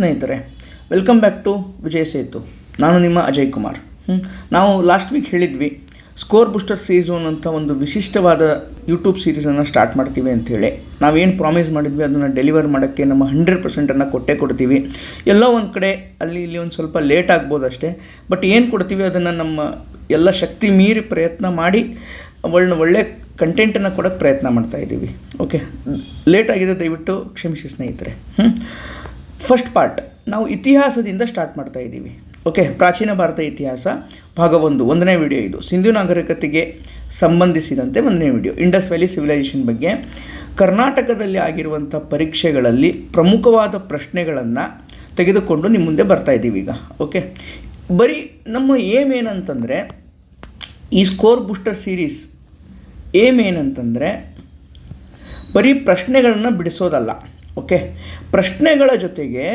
ಸ್ನೇಹಿತರೆ welcome back to Vijaya Setu. ನಾನು ನಿಮ್ಮ ಅಜಯ್ ಕುಮಾರ್. ನಾವು ಲಾಸ್ಟ್ ವೀಕ್ ಹೇಳಿದ್ವಿ ಸ್ಕೋರ್ ಬೂಸ್ಟರ್ ಸೀಸನ್ ಅಂತ ಒಂದು ವಿಶಿಷ್ಟವಾದ ಯೂಟ್ಯೂಬ್ ಸೀರೀಸನ್ನು ಸ್ಟಾರ್ಟ್ ಮಾಡ್ತೀವಿ ಅಂಥೇಳಿ ನಾವೇನು ಪ್ರಾಮಿಸ್ ಮಾಡಿದ್ವಿ, ಅದನ್ನು ಡೆಲಿವರ್ ಮಾಡೋಕ್ಕೆ ನಮ್ಮ ಹಂಡ್ರೆಡ್ ಪರ್ಸೆಂಟನ್ನು ಕೊಟ್ಟೇ ಕೊಡ್ತೀವಿ. ಎಲ್ಲೋ ಒಂದು ಕಡೆ ಅಲ್ಲಿ ಇಲ್ಲಿ ಒಂದು ಸ್ವಲ್ಪ ಲೇಟ್ ಆಗ್ಬೋದು ಅಷ್ಟೇ ಬಟ್ ಏನು ಕೊಡ್ತೀವಿ ಅದನ್ನು ನಮ್ಮ ಎಲ್ಲ ಶಕ್ತಿ ಮೀರಿ ಪ್ರಯತ್ನ ಮಾಡಿ ಒಳ್ಳೆ ಒಳ್ಳೆ ಕಂಟೆಂಟನ್ನು ಕೊಡೋಕ್ಕೆ ಪ್ರಯತ್ನ ಮಾಡ್ತಾಯಿದ್ದೀವಿ ಓಕೆ ಲೇಟ್ ಆಗಿದೆ ದಯವಿಟ್ಟು ಕ್ಷಮಿಸಿ ಸ್ನೇಹಿತರೆ. ಹ್ಞೂ ಫಸ್ಟ್ ಪಾರ್ಟ್ ನಾವು ಇತಿಹಾಸದಿಂದ ಸ್ಟಾರ್ಟ್ ಮಾಡ್ತಾ ಇದ್ದೀವಿ. ಓಕೆ ಪ್ರಾಚೀನ ಭಾರತ ಇತಿಹಾಸ, ಭಾಗ ಒಂದು, ಒಂದನೇ ವಿಡಿಯೋ ಇದು. ಸಿಂಧು ನಾಗರಿಕತೆಗೆ ಸಂಬಂಧಿಸಿದಂತೆ ಒಂದನೇ ವಿಡಿಯೋ ಇಂಡಸ್ ವ್ಯಾಲಿ ಸಿವಿಲೈಸೇಷನ್ ಬಗ್ಗೆ. ಕರ್ನಾಟಕದಲ್ಲಿ ಆಗಿರುವಂಥ ಪರೀಕ್ಷೆಗಳಲ್ಲಿ ಪ್ರಮುಖವಾದ ಪ್ರಶ್ನೆಗಳನ್ನು ತೆಗೆದುಕೊಂಡು ನಿಮ್ಮ ಮುಂದೆ ಬರ್ತಾ ಇದ್ದೀವಿ ಈಗ. ಓಕೆ ಬರೀ ನಮ್ಮ ಏಮ್ ಏನಂತಂದರೆ, ಈ ಸ್ಕೋರ್ ಬೂಸ್ಟರ್ ಸೀರೀಸ್ ಏಮ್ ಏನಂತಂದರೆ, ಬರೀ ಪ್ರಶ್ನೆಗಳನ್ನು ಬಿಡಿಸೋದಲ್ಲ. ಓಕೆ? ಪ್ರಶ್ನೆಗಳ ಜೊತೆಗೆ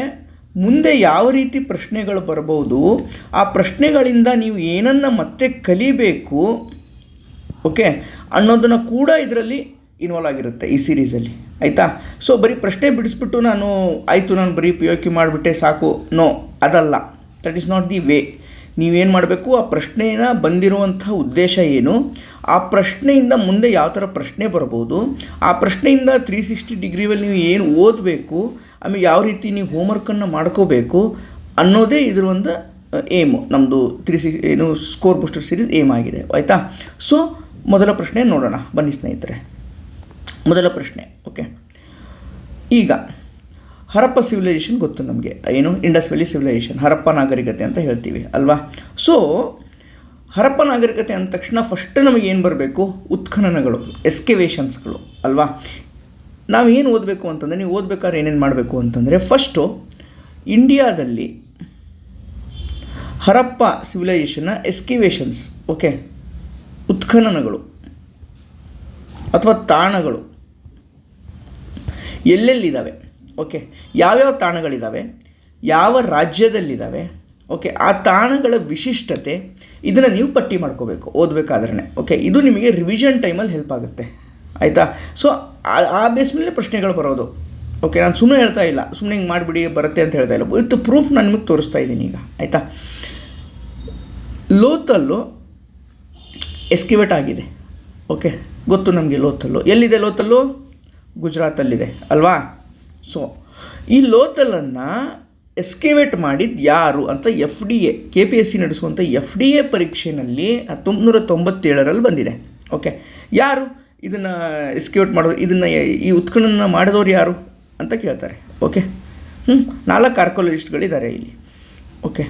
ಮುಂದೆ ಯಾವ ರೀತಿ ಪ್ರಶ್ನೆಗಳು ಬರಬಹುದು, ಆ ಪ್ರಶ್ನೆಗಳಿಂದ ನೀವು ಏನನ್ನು ಮತ್ತೆ ಕಲಿಬೇಕು, ಓಕೆ? ಅನ್ನೋದನ್ನು ಕೂಡ ಇದರಲ್ಲಿ ಇನ್ವಾಲ್ವ್ ಆಗಿರುತ್ತೆ ಈ ಸೀರೀಸಲ್ಲಿ ಆಯಿತಾ? ಸೊ ಬರೀ ಪ್ರಶ್ನೆ ಬಿಡಿಸ್ಬಿಟ್ಟು ನಾನು, ಆಯಿತು, ನಾನು ಬರೀ ಪಿ ಓ ಕ್ಯೂ ಮಾಡಿಬಿಟ್ಟೆ ಸಾಕು ನೋ ಅದಲ್ಲ. That is not the way ನೀವೇನು ಮಾಡಬೇಕು? ಆ ಪ್ರಶ್ನೆಯನ್ನ ಬಂದಿರುವಂಥ ಉದ್ದೇಶ ಏನು? ಆ ಪ್ರಶ್ನೆಯಿಂದ ಮುಂದೆ ಯಾವ ಥರ ಪ್ರಶ್ನೆ ಬರ್ಬೋದು? ಆ ಪ್ರಶ್ನೆಯಿಂದ ತ್ರೀ ಸಿಕ್ಸ್ಟಿ ಡಿಗ್ರಿಯಲ್ಲಿ ನೀವು ಏನು ಓದಬೇಕು? ಆಮೇಲೆ ಯಾವ ರೀತಿ ನೀವು ಹೋಮ್ವರ್ಕನ್ನು ಮಾಡ್ಕೋಬೇಕು? ಅನ್ನೋದೇ ಇದ್ರ ಒಂದು ಏಮ್ ನಮ್ಮದು ತ್ರೀ ಸಿ ಏನು ಸ್ಕೋರ್ ಬೂಸ್ಟರ್ ಸೀರೀಸ್ ಏಮ್ ಆಗಿದೆ. ಆಯಿತಾ? ಸೊ ಮೊದಲ ಪ್ರಶ್ನೆ ನೋಡೋಣ. ಬನ್ನಿ ಸ್ನೇಹಿತರೆ. ಮೊದಲ ಪ್ರಶ್ನೆ ಓಕೆ ಈಗ ಹರಪ್ಪ ಸಿವಿಲೈಸೇಷನ್ ಗೊತ್ತು ನಮಗೆ. ಏನು? ಇಂಡಸ್ ವ್ಯಾಲಿ ಸಿವಿಲೈಸೇಷನ್ ಹರಪ್ಪ ನಾಗರಿಕತೆ ಅಂತ ಹೇಳ್ತೀವಿ, ಅಲ್ವಾ? ಸೊ ಹರಪ್ಪ ನಾಗರಿಕತೆ ಅಂದ ತಕ್ಷಣ ಫಸ್ಟ್ ನಮಗೆ ಏನು ಬರಬೇಕು? ಉತ್ಖನನಗಳು ಎಸ್ಕೆವೇಷನ್ಸ್ಗಳು ಅಲ್ವಾ? ನಾವು ಏನು ಓದಬೇಕು ಅಂತಂದರೆ, ನೀವು ಓದಬೇಕಾದ್ರೆ ಏನೇನು ಮಾಡಬೇಕು ಅಂತಂದರೆ ಫಸ್ಟು ಇಂಡಿಯಾದಲ್ಲಿ ಹರಪ್ಪ ಸಿವಿಲೈಸೇಷನ್ನ ಎಸ್ಕಿವೇಷನ್ಸ್ ಓಕೆ ಉತ್ಖನನಗಳು, ಅಥವಾ ತಾಣಗಳು ಎಲ್ಲೆಲ್ಲಿದ್ದಾವೆ ಓಕೆ ಯಾವ್ಯಾವ ತಾಣಗಳಿದ್ದಾವೆ ಯಾವ ರಾಜ್ಯದಲ್ಲಿದ್ದಾವೆ ಓಕೆ ಆ ತಾಣಗಳ ವಿಶಿಷ್ಟತೆ ಇದನ್ನು ನೀವು ಪಟ್ಟಿ ಮಾಡ್ಕೋಬೇಕು ಓದಬೇಕಾದ್ರೆ ಓಕೆ ಇದು ನಿಮಗೆ ರಿವಿಷನ್ ಟೈಮಲ್ಲಿ ಹೆಲ್ಪ್ ಆಗುತ್ತೆ. ಆಯಿತಾ? ಸೊ ಆ ಬೇಸ್ ಮೇಲೆ ಪ್ರಶ್ನೆಗಳು ಬರೋದು. ಓಕೆ ನಾನು ಸುಮ್ಮನೆ ಹೇಳ್ತಾ ಇಲ್ಲ. ಸುಮ್ಮನೆ ಹಿಂಗೆ ಮಾಡಿಬಿಡಿ, ಬರುತ್ತೆ ಅಂತ ಹೇಳ್ತಾ ಇಲ್ಲ. ವಿತ್ ಪ್ರೂಫ್ ನಾನು ನಿಮಗೆ ತೋರಿಸ್ತಾ ಇದ್ದೀನಿ ಈಗ. ಆಯಿತಾ? ಲೋತಲ್ಲು ಎಸ್ಕಿವೇಟ್ ಆಗಿದೆ. ಓಕೆ ಗೊತ್ತು ನಮಗೆ ಲೋತಲ್ಲು. ಎಲ್ಲಿದೆ ಲೋತಲ್ಲು? ಗುಜರಾತಲ್ಲಿದೆ. ಅಲ್ವಾ? ಸೊ ಈ ಲೋತಲನ್ನು ಎಸ್ಕೇವೇಟ್ ಮಾಡಿದ್ದು ಯಾರು ಅಂತ F D A K P S C ನಡೆಸುವಂಥ F D A ಪರೀಕ್ಷೆಯಲ್ಲಿ ಹತ್ತೊಂಬನೂರ ತೊಂಬತ್ತೇಳರಲ್ಲಿ ಬಂದಿದೆ. ಓಕೆ ಯಾರು? ಇದನ್ನು ಎಸ್ಕೇವೇಟ್ ಮಾಡೋರು ಇದನ್ನು ಈ ಉತ್ಖನನ ಮಾಡಿದವರು ಯಾರು ಅಂತ ಕೇಳ್ತಾರೆ. ಓಕೆ ಹ್ಞೂ ನಾಲ್ಕು ಆರ್ಕೋಲಜಿಸ್ಟ್ಗಳಿದ್ದಾರೆ ಇಲ್ಲಿ. ಓಕೆ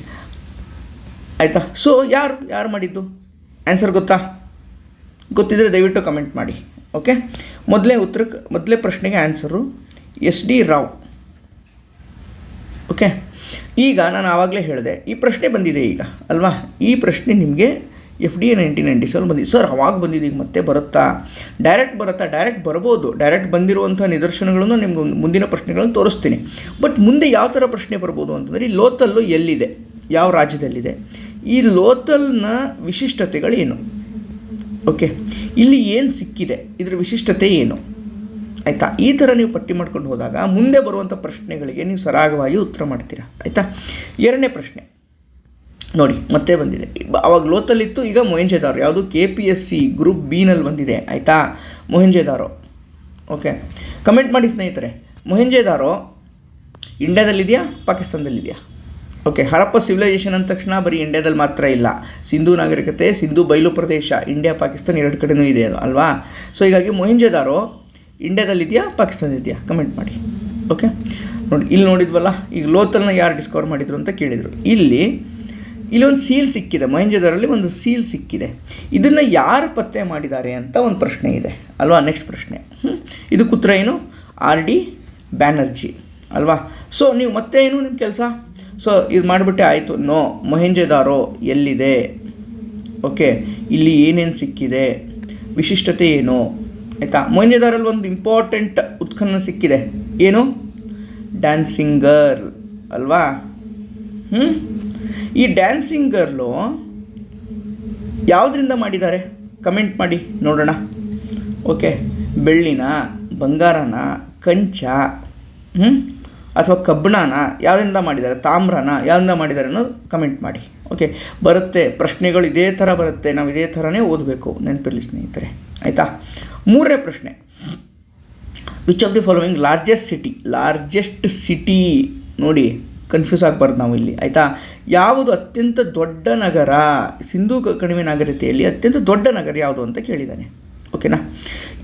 ಆಯಿತಾ? ಸೊ ಯಾರು? ಯಾರು ಮಾಡಿದ್ದು? ಆನ್ಸರ್ ಗೊತ್ತಾ? ಗೊತ್ತಿದ್ದರೆ ದಯವಿಟ್ಟು ಕಮೆಂಟ್ ಮಾಡಿ. ಓಕೆ ಮೊದಲೇ ಉತ್ತರಕ್ಕೆ ಮೊದಲೇ ಪ್ರಶ್ನೆಗೆ answer S D Rao. Okay ಈಗ ನಾನು ಆವಾಗಲೇ ಹೇಳಿದೆ, ಈ ಪ್ರಶ್ನೆ ಬಂದಿದೆ ಈಗ, ಅಲ್ವಾ? ಈ ಪ್ರಶ್ನೆ ನಿಮಗೆ F D A nineteen ninety seven ಬಂದಿದೆ ಸರ್, ಅವಾಗ ಬಂದಿದೆ, ಈಗ ಮತ್ತೆ ಬರುತ್ತಾ? ಡೈರೆಕ್ಟ್ ಬರುತ್ತಾ? ಡೈರೆಕ್ಟ್ ಬರ್ಬೋದು ಡೈರೆಕ್ಟ್ ಬಂದಿರುವಂಥ ನಿದರ್ಶನಗಳನ್ನು ನಿಮ್ಗೆ ಮುಂದಿನ ಪ್ರಶ್ನೆಗಳನ್ನು ತೋರಿಸ್ತೀನಿ. ಬಟ್ ಮುಂದೆ ಯಾವ ಥರ ಪ್ರಶ್ನೆ ಬರ್ಬೋದು ಅಂತಂದರೆ, ಈ ಲೋತಲ್ಲು ಎಲ್ಲಿದೆ? ಯಾವ ರಾಜ್ಯದಲ್ಲಿದೆ? ಈ ಲೋತಲ್ನ ವಿಶಿಷ್ಟತೆಗಳೇನು? ಓಕೆ ಇಲ್ಲಿ ಏನು ಸಿಕ್ಕಿದೆ? ಇದರ ವಿಶಿಷ್ಟತೆ ಏನು? ಆಯಿತಾ? ಈ ಥರ ನೀವು ಪಟ್ಟಿ ಮಾಡ್ಕೊಂಡು ಹೋದಾಗ ಮುಂದೆ ಬರುವಂಥ ಪ್ರಶ್ನೆಗಳಿಗೆ ನೀವು ಸರಾಗವಾಗಿ ಉತ್ತರ ಮಾಡ್ತೀರಾ? ಆಯಿತಾ? ಎರಡನೇ ಪ್ರಶ್ನೆ. ನೋಡಿ, ಮತ್ತೆ ಬಂದಿದೆ. ಅವಾಗ ಲೋತಲ್ಲಿತ್ತು, ಈಗ ಮೊಹೆಂಜೆದಾರೋ. ಯಾವುದು? K P S C group ಬಿನಲ್ಲಿ ಬಂದಿದೆ. ಆಯಿತಾ? ಮೊಹೆಂಜೆದಾರೋ? ಓಕೆ. ಕಮೆಂಟ್ ಮಾಡಿ ಸ್ನೇಹಿತರೆ. ಮೊಹೆಂಜೆದಾರೋ ಇಂಡ್ಯಾದಲ್ಲಿದೆಯಾ? ಪಾಕಿಸ್ತಾನದಲ್ಲಿದೆಯಾ? ಓಕೆ. ಹರಪ್ಪ ಸಿವಿಲೈಸೇಷನ್ ಅಂದ ತಕ್ಷಣ ಬರೀ ಇಂಡ್ಯಾದಲ್ಲಿ ಮಾತ್ರ ಇಲ್ಲ. ಸಿಂಧೂ ನಾಗರಿಕತೆ, ಸಿಂಧು ಬಯಲು ಪ್ರದೇಶ, ಇಂಡಿಯಾ, ಪಾಕಿಸ್ತಾನ ಎರಡು ಕಡೆಯೂ ಇದೆ ಅಲ್ವಾ? ಸೊ ಹೀಗಾಗಿ ಮೊಹೆಂಜೆದಾರೋ ಇಂಡ್ಯಾದಲ್ಲಿದೆಯಾ, ಪಾಕಿಸ್ತಾನದಲ್ಲಿದೆಯಾ? ಕಮೆಂಟ್ ಮಾಡಿ. ಓಕೆ ನೋಡಿ, ಇಲ್ಲಿ ನೋಡಿದ್ವಲ್ಲ, ಈಗ ಲೋತಲ್ನ ಯಾರು ಡಿಸ್ಕವರ್ ಮಾಡಿದ್ರು ಅಂತ ಕೇಳಿದರು. ಇಲ್ಲಿ ಇಲ್ಲಿ ಒಂದು ಸೀಲ್ ಸಿಕ್ಕಿದೆ ಮೊಹೆಂಜೆದಾರಲ್ಲಿ ಒಂದು ಸೀಲ್ ಸಿಕ್ಕಿದೆ. ಇದನ್ನು ಯಾರು ಪತ್ತೆ ಮಾಡಿದ್ದಾರೆ ಅಂತ ಒಂದು ಪ್ರಶ್ನೆ ಇದೆ. ಅಲ್ವಾ? ನೆಕ್ಸ್ಟ್ ಪ್ರಶ್ನೆ. ಇದು ಕುತ್ರ ಏನು? R D Banerjee. ಅಲ್ವಾ? ಸೊ ನೀವು ಮತ್ತೆ ಏನು ನಿಮ್ಮ ಕೆಲಸ? ಸೊ ಇದು ಮಾಡಿಬಿಟ್ಟೆ ಆಯಿತು. ನೋ ಮೊಹೆಂಜೆದಾರೋ ಎಲ್ಲಿದೆ? ಓಕೆ ಇಲ್ಲಿ ಏನೇನು ಸಿಕ್ಕಿದೆ? ವಿಶಿಷ್ಟತೆ ಏನು? ಆಯಿತಾ? ಮೊಯ್ನೆದಾರಲ್ಲಿ ಒಂದು ಇಂಪಾರ್ಟೆಂಟ್ ಉತ್ಖನನ ಸಿಕ್ಕಿದೆ. ಏನು? ಡ್ಯಾನ್ಸಿಂಗ್ ಗರ್ಲ್ ಅಲ್ವಾ? ಹ್ಞೂ ಈ ಡ್ಯಾನ್ಸಿಂಗ್ ಗರ್ಲು ಯಾವುದರಿಂದ ಮಾಡಿದ್ದಾರೆ? ಕಮೆಂಟ್ ಮಾಡಿ, ನೋಡೋಣ. ಓಕೆ ಬೆಳ್ಳಿನ, ಬಂಗಾರನ, ಕಂಚ ಹ್ಞೂ ಅಥವಾ ಕಬ್ಬಣನ ಯಾವುದರಿಂದ ಮಾಡಿದ್ದಾರೆ? ತಾಮ್ರನ ಯಾವುದರಿಂದ ಮಾಡಿದ್ದಾರೆ ಅನ್ನೋದು ಕಮೆಂಟ್ ಮಾಡಿ. ಓಕೆ ಬರುತ್ತೆ, ಪ್ರಶ್ನೆಗಳು ಇದೇ ಥರ ಬರುತ್ತೆ, ನಾವು ಇದೇ ಥರನೇ ಓದಬೇಕು. ನೆನಪಿರಲಿ ಸ್ನೇಹಿತರೆ. ಆಯಿತಾ? ಮೂರನೇ ಪ್ರಶ್ನೆ. Which of the following largest city largest city ನೋಡಿ ಕನ್ಫ್ಯೂಸ್ ಆಗಬಾರ್ದು ನಾವು ಇಲ್ಲಿ, ಆಯಿತಾ? ಯಾವುದು ಅತ್ಯಂತ ದೊಡ್ಡ ನಗರ, ಸಿಂಧೂ ಕಣಿವೆ ನಾಗರಿಕತೆಯಲ್ಲಿ ಅತ್ಯಂತ ದೊಡ್ಡ ನಗರ ಯಾವುದು ಅಂತ ಕೇಳಿದ್ದಾನೆ ಓಕೆನಾ?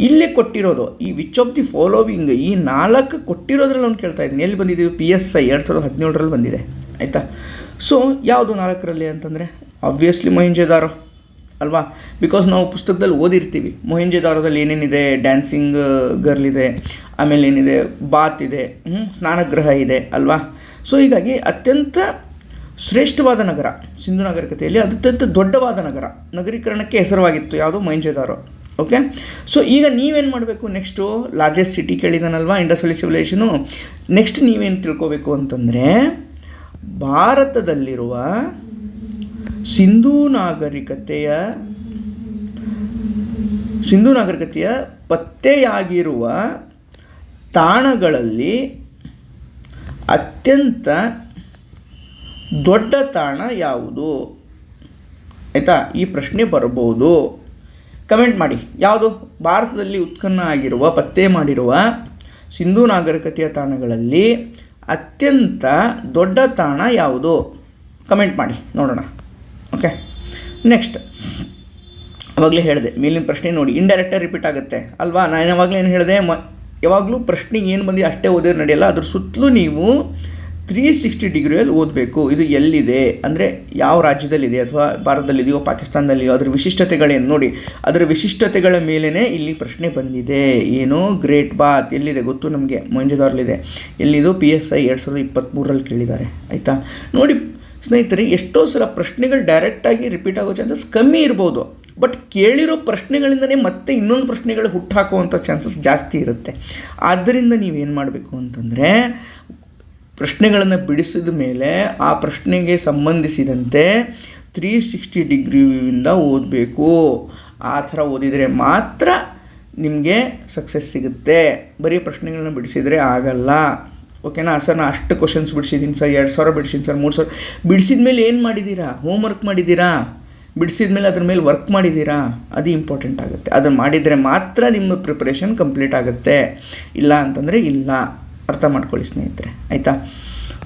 ಇಲ್ಲೇ ಕೊಟ್ಟಿರೋದು, ಈ ವಿಚ್ ಆಫ್ ದಿ ಫಾಲೋವಿಂಗ್ ಈ ನಾಲ್ಕು ಕೊಟ್ಟಿರೋದ್ರಲ್ಲಿ ಅವ್ನು ಕೇಳ್ತಾ ಇದ್ದೀನಿ. ಎಲ್ಲಿ ಬಂದಿದೆ ಪಿ ಎಸ್ ಐ ಎರಡು ಸಾವಿರದ ಹದಿನೇಳರಲ್ಲಿ ಬಂದಿದೆ, ಆಯಿತಾ? ಸೊ ಯಾವುದು ನಾಲ್ಕರಲ್ಲಿ ಅಂತಂದರೆ? ಆಬ್ವಿಯಸ್ಲಿ ಮೊಹಿಂಜೆದಾರೋ ಅಲ್ವಾ? ಬಿಕಾಸ್ ನಾವು ಪುಸ್ತಕದಲ್ಲಿ ಓದಿರ್ತೀವಿ. ಮೊಹಿಂಜೆದಾರದಲ್ಲಿ ಏನೇನಿದೆ? ಡ್ಯಾನ್ಸಿಂಗ್ ಗರ್ಲ್ ಇದೆ. ಆಮೇಲೆ ಏನಿದೆ? ಬಾತ್ ಇದೆ. ಸ್ನಾನಗೃಹ ಇದೆ. ಅಲ್ವಾ? ಸೊ ಹೀಗಾಗಿ ಅತ್ಯಂತ ಶ್ರೇಷ್ಠವಾದ ನಗರ ಸಿಂಧು ನಾಗರಿಕತೆಯಲ್ಲಿ ಅತ್ಯಂತ ದೊಡ್ಡವಾದ ನಗರ. ನಗರೀಕರಣಕ್ಕೆ ಹೆಸರುವಾಗಿತ್ತು ಯಾವುದು ಮೊಹಿಂಜೆದಾರೋ. ಓಕೆ ಸೊ ಈಗ ನೀವೇನು ಮಾಡಬೇಕು? ನೆಕ್ಸ್ಟು ಲಾರ್ಜೆಸ್ಟ್ ಸಿಟಿ ಕೇಳಿದಾನಲ್ವಾ? ಇಂಡಸ್ಟ್ರಿಯಲ್ ಸಿವಿಲೈಸೇಷನು ನೆಕ್ಸ್ಟ್ ನೀವೇನು ತಿಳ್ಕೋಬೇಕು ಅಂತಂದರೆ, ಭಾರತದಲ್ಲಿರುವ ಸಿಂಧೂ ನಾಗರಿಕತೆಯ ಸಿಂಧೂ ನಾಗರಿಕತೆಯ ಪತ್ತೆಯಾಗಿರುವ ತಾಣಗಳಲ್ಲಿ ಅತ್ಯಂತ ದೊಡ್ಡ ತಾಣ ಯಾವುದು? ಆಯಿತಾ? ಈ ಪ್ರಶ್ನೆ ಬರಬಹುದು. ಕಮೆಂಟ್ ಮಾಡಿ. ಯಾವುದು? ಭಾರತದಲ್ಲಿ ಉತ್ಪನ್ನ ಆಗಿರುವ, ಪತ್ತೆ ಮಾಡಿರುವ ಸಿಂಧೂ ನಾಗರಿಕತೆಯ ತಾಣಗಳಲ್ಲಿ ಅತ್ಯಂತ ದೊಡ್ಡ ತಾಣ ಯಾವುದು? ಕಮೆಂಟ್ ಮಾಡಿ. ನೋಡೋಣ. ಓಕೆ ನೆಕ್ಸ್ಟ್ ಅವಾಗಲೇ ಹೇಳಿದೆ, ಮೇಲಿನ ಪ್ರಶ್ನೆ ನೋಡಿ ಇಂಡೈರೆಕ್ಟಾಗಿ ರಿಪೀಟ್ ಆಗುತ್ತೆ. ಅಲ್ವಾ? ನಾನು ಯಾವಾಗಲೂ ಏನು ಹೇಳಿದೆ, ಮ, ಯಾವಾಗಲೂ ಪ್ರಶ್ನೆಗೆ ಏನು ಬಂದಿದೆ ಅಷ್ಟೇ ಓದಿದ್ರೆ ನಡೆಯಲ್ಲ, ಅದ್ರ ಸುತ್ತಲೂ ನೀವು ತ್ರೀ ಸಿಕ್ಸ್ಟಿ ಡಿಗ್ರಿಯಲ್ಲಿ ಓದಬೇಕು. ಇದು ಎಲ್ಲಿದೆ? ಅಂದರೆ ಯಾವ ರಾಜ್ಯದಲ್ಲಿದೆ ಅಥವಾ ಭಾರತದಲ್ಲಿದೆಯೋ ಪಾಕಿಸ್ತಾನದಲ್ಲಿಯೋ ಅದರ ವಿಶಿಷ್ಟತೆಗಳೇನು? ನೋಡಿ, ಅದರ ವಿಶಿಷ್ಟತೆಗಳ ಮೇಲೇ ಇಲ್ಲಿ ಪ್ರಶ್ನೆ ಬಂದಿದೆ. ಏನು? ಗ್ರೇಟ್ ಬಾತ್ ಎಲ್ಲಿದೆ ಗೊತ್ತು ನಮಗೆ? ಮೊಂಜದಾರ್ಲಿದೆ ಎಲ್ಲಿದು ಪಿ ಎಸ್ ಐ ಎರಡು ಸಾವಿರದ ಇಪ್ಪತ್ತ್ಮೂರಲ್ಲಿ ಕೇಳಿದ್ದಾರೆ. ಆಯಿತಾ? ನೋಡಿ ಸ್ನೇಹಿತರೆ, ಎಷ್ಟೋ ಸಲ ಪ್ರಶ್ನೆಗಳು ಡೈರೆಕ್ಟಾಗಿ ರಿಪೀಟ್ ಆಗೋ ಚಾನ್ಸಸ್ ಕಮ್ಮಿ ಇರ್ಬೋದು. ಬಟ್ ಕೇಳಿರೋ ಪ್ರಶ್ನೆಗಳಿಂದನೇ ಮತ್ತೆ ಇನ್ನೊಂದು ಪ್ರಶ್ನೆಗಳು ಹುಟ್ಟಾಕುವಂಥ ಚಾನ್ಸಸ್ ಜಾಸ್ತಿ ಇರುತ್ತೆ. ಆದ್ದರಿಂದ ನೀವೇನು ಮಾಡಬೇಕು ಅಂತಂದರೆ, ಪ್ರಶ್ನೆಗಳನ್ನು ಬಿಡಿಸಿದ ಮೇಲೆ ಆ ಪ್ರಶ್ನೆಗೆ ಸಂಬಂಧಿಸಿದಂತೆ ತ್ರೀ ಸಿಕ್ಸ್ಟಿ ಡಿಗ್ರಿಯಿಂದ ಓದಬೇಕು. ಆ ಥರ ಓದಿದರೆ ಮಾತ್ರ ನಿಮಗೆ ಸಕ್ಸಸ್ ಸಿಗುತ್ತೆ. ಬರೀ ಪ್ರಶ್ನೆಗಳನ್ನ ಬಿಡಿಸಿದರೆ ಆಗಲ್ಲ. ಓಕೆನಾ ಸರ್ ನಾನು ಅಷ್ಟು ಕ್ವಶನ್ಸ್ ಬಿಡಿಸಿದ್ದೀನಿ ಸರ್ ಎರಡು ಸಾವಿರ ಬಿಡಿಸಿದ್ದೀನಿ ಸರ್ ಮೂರು ಸಾವಿರ. ಬಿಡಿಸಿದ ಮೇಲೆ ಏನು ಮಾಡಿದ್ದೀರಾ ಹೋಮ್ ವರ್ಕ್ ಮಾಡಿದ್ದೀರಾ ಬಿಡಿಸಿದ ಮೇಲೆ ಅದ್ರ ಮೇಲೆ ವರ್ಕ್ ಮಾಡಿದ್ದೀರಾ ಅದು ಇಂಪಾರ್ಟೆಂಟ್ ಆಗುತ್ತೆ. ಅದನ್ನು ಮಾಡಿದರೆ ಮಾತ್ರ ನಿಮ್ಮ ಪ್ರಿಪ್ರೇಷನ್ ಕಂಪ್ಲೀಟ್ ಆಗುತ್ತೆ. ಇಲ್ಲ ಅಂತಂದರೆ ಇಲ್ಲ. ಅರ್ಥ ಮಾಡ್ಕೊಳ್ಳಿ ಸ್ನೇಹಿತರೆ. ಆಯಿತಾ?